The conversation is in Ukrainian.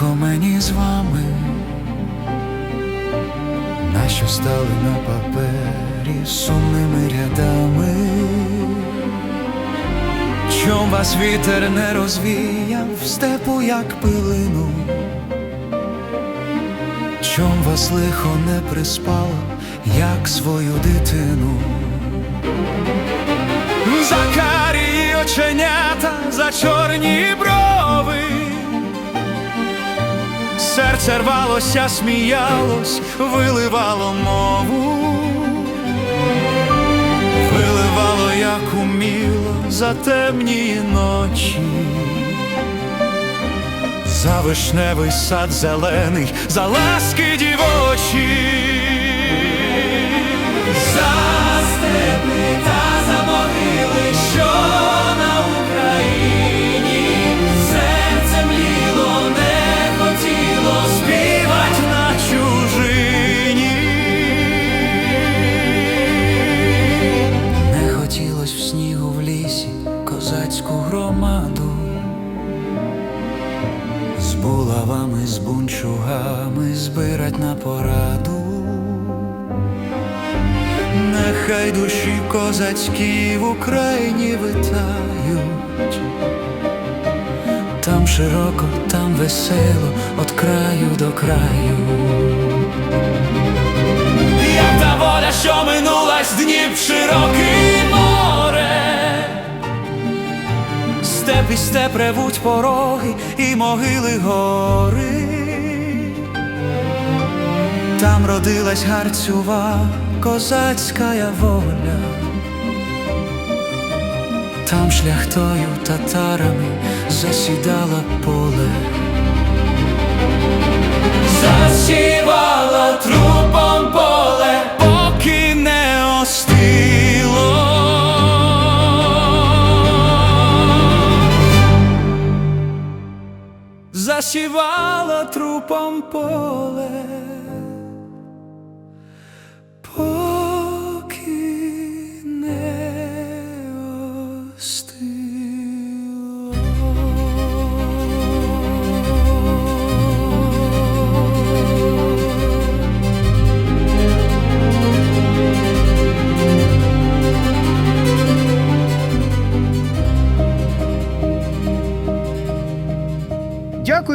лихо мені з вами, нащо стали на папері сумними рядами, чом вас вітер не розвіяв в степу, як пилину, чом вас лихо не приспало, як свою дитину. За карі оченята, за чорні брови, серце рвалося, сміялось, виливало мову, виливало, як уміло, за темні ночі, за вишневий сад зелений, за ласки дівочі. Козацьку громаду. З булавами, з бунчугами збирать на пораду. Нехай душі козацькі в Україні витають, там широко, там весело, от краю до краю. Як та воля, що минулась днів широкий степ і степ пороги і могили гори. Там родилась гарцюва козацька воля, там шляхтою татарами засідала поле, Засівала трупом поле. Поки не остило.